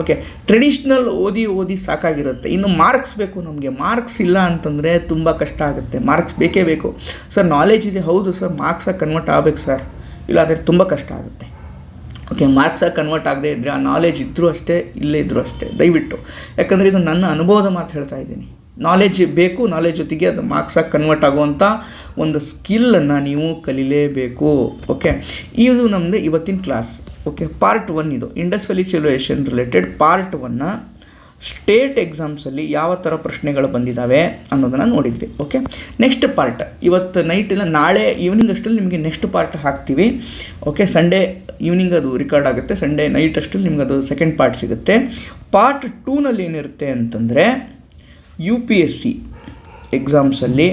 ಓಕೆ ಟ್ರೆಡಿಷ್ನಲ್ ಓದಿ ಓದಿ ಸಾಕಾಗಿರುತ್ತೆ. ಇನ್ನು ಮಾರ್ಕ್ಸ್ ಬೇಕು ನಮಗೆ. ಮಾರ್ಕ್ಸ್ ಇಲ್ಲ ಅಂತಂದರೆ ತುಂಬ ಕಷ್ಟ ಆಗುತ್ತೆ. ಮಾರ್ಕ್ಸ್ ಬೇಕೇ ಬೇಕು. ಸರ್ ನಾಲೆಜ್ ಇದೆ. ಹೌದು ಸರ್ ಮಾರ್ಕ್ಸಾಗಿ ಕನ್ವರ್ಟ್ ಆಗಬೇಕು ಸರ್ ಇಲ್ಲಾಂದರೆ ತುಂಬ ಕಷ್ಟ ಆಗುತ್ತೆ. ಓಕೆ ಮಾರ್ಕ್ಸಾಗಿ ಕನ್ವರ್ಟ್ ಆಗದೇ ಇದ್ದರೆ ಆ ನಾಲೆಜ್ ಇದ್ದರೂ ಅಷ್ಟೇ, ಇಲ್ಲೇ ಇದ್ದರೂ ಅಷ್ಟೇ. ದಯವಿಟ್ಟು. ಯಾಕಂದರೆ ಇದು ನನ್ನ ಅನುಭವದ ಮಾತು ಹೇಳ್ತಾ ಇದ್ದೀನಿ. ನಾಲೆಜ್ ಬೇಕು ನಾಲೆಜ್ ಜೊತೆಗೆ ಅದು ಮಾರ್ಕ್ಸಾಗಿ ಕನ್ವರ್ಟ್ ಆಗುವಂಥ ಒಂದು ಸ್ಕಿಲ್ಲನ್ನು ನೀವು ಕಲಿಲೇಬೇಕು ಓಕೆ ಇದು ನಮ್ಮದು ಇವತ್ತಿನ ಕ್ಲಾಸ್ ಓಕೆ ಪಾರ್ಟ್ ಒನ್ ಇದು. Indus valley civilisation related part ಒನ್ನ state ಎಕ್ಸಾಮ್ಸಲ್ಲಿ ಯಾವ ಥರ ಪ್ರಶ್ನೆಗಳು ಬಂದಿದ್ದಾವೆ ಅನ್ನೋದನ್ನು ನೋಡಿದ್ವಿ ಓಕೆ ನೆಕ್ಸ್ಟ್ ಪಾರ್ಟ್ ಇವತ್ತು ನೈಟ್ ಇಲ್ಲ, ನಾಳೆ ಈವ್ನಿಂಗ್ ಅಷ್ಟರಲ್ಲಿ ನಿಮಗೆ ನೆಕ್ಸ್ಟ್ ಪಾರ್ಟ್ ಹಾಕ್ತೀವಿ ಓಕೆ ಸಂಡೇ ಈವ್ನಿಂಗ್ ಅದು ರಿಕಾರ್ಡ್ ಆಗುತ್ತೆ ಸಂಡೇ ನೈಟ್ ಅಷ್ಟರಲ್ಲಿ ನಿಮ್ಗೆ ಅದು ಸೆಕೆಂಡ್ ಪಾರ್ಟ್ ಸಿಗುತ್ತೆ. ಪಾರ್ಟ್ ಟೂನಲ್ಲಿ ಏನಿರುತ್ತೆ ಅಂತಂದರೆ ಯು ಪಿ ಎಸ್ ಸಿ ಎಕ್ಸಾಮ್ಸಲ್ಲಿ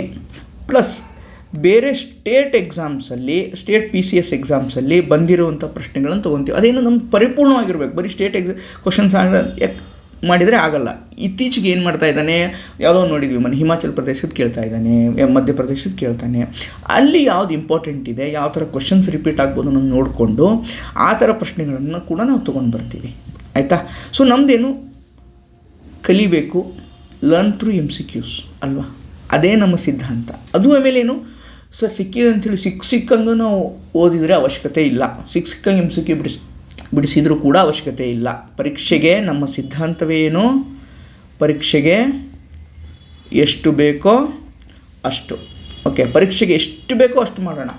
ಪ್ಲಸ್ ಬೇರೆ ಸ್ಟೇಟ್ ಎಕ್ಸಾಮ್ಸಲ್ಲಿ ಸ್ಟೇಟ್ ಪಿ ಸಿ ಎಸ್ ಎಕ್ಸಾಮ್ಸಲ್ಲಿ ಬಂದಿರುವಂಥ ಪ್ರಶ್ನೆಗಳನ್ನು ತೊಗೊತೀವಿ. ಅದೇನು ನಮ್ಮ ಪರಿಪೂರ್ಣವಾಗಿರ್ಬೇಕು. ಬರೀ ಸ್ಟೇಟ್ ಎಕ್ಸಾ ಕ್ವಶನ್ಸ್ ಯಾಕೆ ಮಾಡಿದರೆ ಆಗಲ್ಲ. ಇತ್ತೀಚೆಗೆ ಏನು ಮಾಡ್ತಾ ಇದ್ದಾನೆ? ಯಾವುದೋ ನೋಡಿದ್ವಿ ಮನೆ ಹಿಮಾಚಲ್ ಪ್ರದೇಶದ ಕೇಳ್ತಾ ಇದ್ದಾನೆ. ಮಧ್ಯಪ್ರದೇಶದ ಕೇಳ್ತಾನೆ. ಅಲ್ಲಿ ಯಾವ್ದು ಇಂಪಾರ್ಟೆಂಟ್ ಇದೆ? ಯಾವ ಥರ ಕ್ವಶನ್ಸ್ ರಿಪೀಟ್ ಆಗ್ಬೋದು ಅನ್ನೋದು ನೋಡಿಕೊಂಡು, ಆ ಥರ ಪ್ರಶ್ನೆಗಳನ್ನು ಕೂಡ ನಾವು ತೊಗೊಂಡು ಬರ್ತೀವಿ. ಆಯಿತಾ? ಸೊ ನಮ್ಮದೇನು ಕಲಿಬೇಕು? Learn through M C Qs ಅಲ್ವಾ? ಅದೇ ನಮ್ಮ ಸಿದ್ಧಾಂತ. ಅದು ಆಮೇಲೆ ಏನು? ಸರ್, ಸಿಕ್ಕಿದೆ ಅಂತೇಳಿ ಸಿಕ್ ಸಿಕ್ಕಂಗೆ ನಾವು ಓದಿದರೆ ಅವಶ್ಯಕತೆ ಇಲ್ಲ. ಸಿಕ್ಕ ಸಿಕ್ಕಂಗೆ ಎಂ ಸಿ ಕ್ಯೂ ಬಿಡಿಸಿ ಬಿಡಿಸಿದರೂ ಕೂಡ ಅವಶ್ಯಕತೆ ಇಲ್ಲ. ಪರೀಕ್ಷೆಗೆ ನಮ್ಮ ಸಿದ್ಧಾಂತವೇ ಏನು? ಪರೀಕ್ಷೆಗೆ ಎಷ್ಟು ಬೇಕೋ ಅಷ್ಟು. ಓಕೆ, ಪರೀಕ್ಷೆಗೆ ಎಷ್ಟು ಬೇಕೋ ಅಷ್ಟು ಮಾಡೋಣ.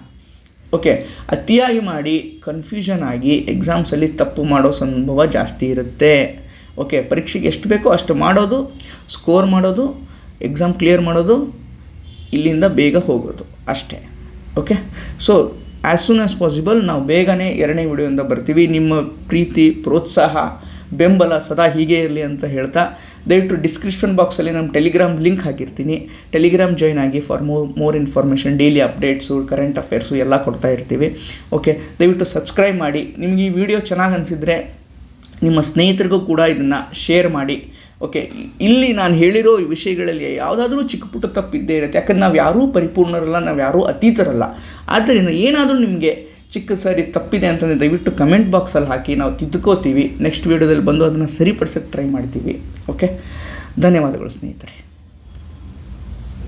ಓಕೆ, ಅತಿಯಾಗಿ ಮಾಡಿ ಕನ್ಫ್ಯೂಷನ್ ಆಗಿ ಎಕ್ಸಾಮ್ಸಲ್ಲಿ ತಪ್ಪು ಮಾಡೋ ಸಂಭವ ಜಾಸ್ತಿ ಇರುತ್ತೆ. ಓಕೆ ಪರೀಕ್ಷೆಗೆ ಎಷ್ಟು ಬೇಕೋ ಅಷ್ಟು ಮಾಡೋದು ಸ್ಕೋರ್ ಮಾಡೋದು ಎಕ್ಸಾಮ್ ಕ್ಲಿಯರ್ ಮಾಡೋದು, ಇಲ್ಲಿಂದ ಬೇಗ ಹೋಗೋದು ಅಷ್ಟೇ. Okay so as soon as possible ನಾವು ಬೇಗನೆ ಎರಡನೇ ವಿಡಿಯೋಯಿಂದ ಬರ್ತೀವಿ. ನಿಮ್ಮ ಪ್ರೀತಿ, ಪ್ರೋತ್ಸಾಹ, ಬೆಂಬಲ ಸದಾ ಹೀಗೆ ಇರಲಿ ಅಂತ ಹೇಳ್ತಾ, ದಯವಿಟ್ಟು ಡಿಸ್ಕ್ರಿಪ್ಷನ್ ಬಾಕ್ಸಲ್ಲಿ ನಮ್ಮ ಟೆಲಿಗ್ರಾಮ್ ಲಿಂಕ್ ಹಾಕಿರ್ತೀನಿ. ಟೆಲಿಗ್ರಾಮ್ ಜಾಯ್ನ್ ಆಗಿ for more more information daily updates current affairs ಎಲ್ಲ ಕೊಡ್ತಾ ಇರ್ತೀವಿ. ಓಕೆ ದಯವಿಟ್ಟು ಸಬ್ಸ್ಕ್ರೈಬ್ ಮಾಡಿ. ನಿಮಗೆ ಈ ವಿಡಿಯೋ ಚೆನ್ನಾಗಿ ಅನಿಸಿದರೆ ನಿಮ್ಮ ಸ್ನೇಹಿತರಿಗೂ ಕೂಡ ಇದನ್ನು ಶೇರ್ ಮಾಡಿ. ಓಕೆ ಇಲ್ಲಿ ನಾನು ಹೇಳಿರೋ ವಿಷಯಗಳಲ್ಲಿ ಯಾವುದಾದ್ರೂ ಚಿಕ್ಕ ಪುಟ್ಟ ತಪ್ಪಿದ್ದೇ ಇರುತ್ತೆ. ಯಾಕಂದ್ರೆ ನಾವು ಯಾರೂ ಪರಿಪೂರ್ಣರಲ್ಲ, ನಾವು ಯಾರೂ ಅತೀತರಲ್ಲ. ಆದ್ದರಿಂದ ಏನಾದರೂ ನಿಮಗೆ ಚಿಕ್ಕ ಸರಿ ತಪ್ಪಿದೆ ಅಂತಂದರೆ ದಯವಿಟ್ಟು ಕಮೆಂಟ್ ಬಾಕ್ಸಲ್ಲಿ ಹಾಕಿ, ನಾವು ತಿದ್ದುಕೋತೀವಿ. ನೆಕ್ಸ್ಟ್ ವೀಡಿಯೋದಲ್ಲಿ ಬಂದು ಅದನ್ನು ಸರಿಪಡಿಸೋಕ್ಕೆ ಟ್ರೈ ಮಾಡ್ತೀವಿ. ಓಕೆ ಧನ್ಯವಾದಗಳು ಸ್ನೇಹಿತರೆ.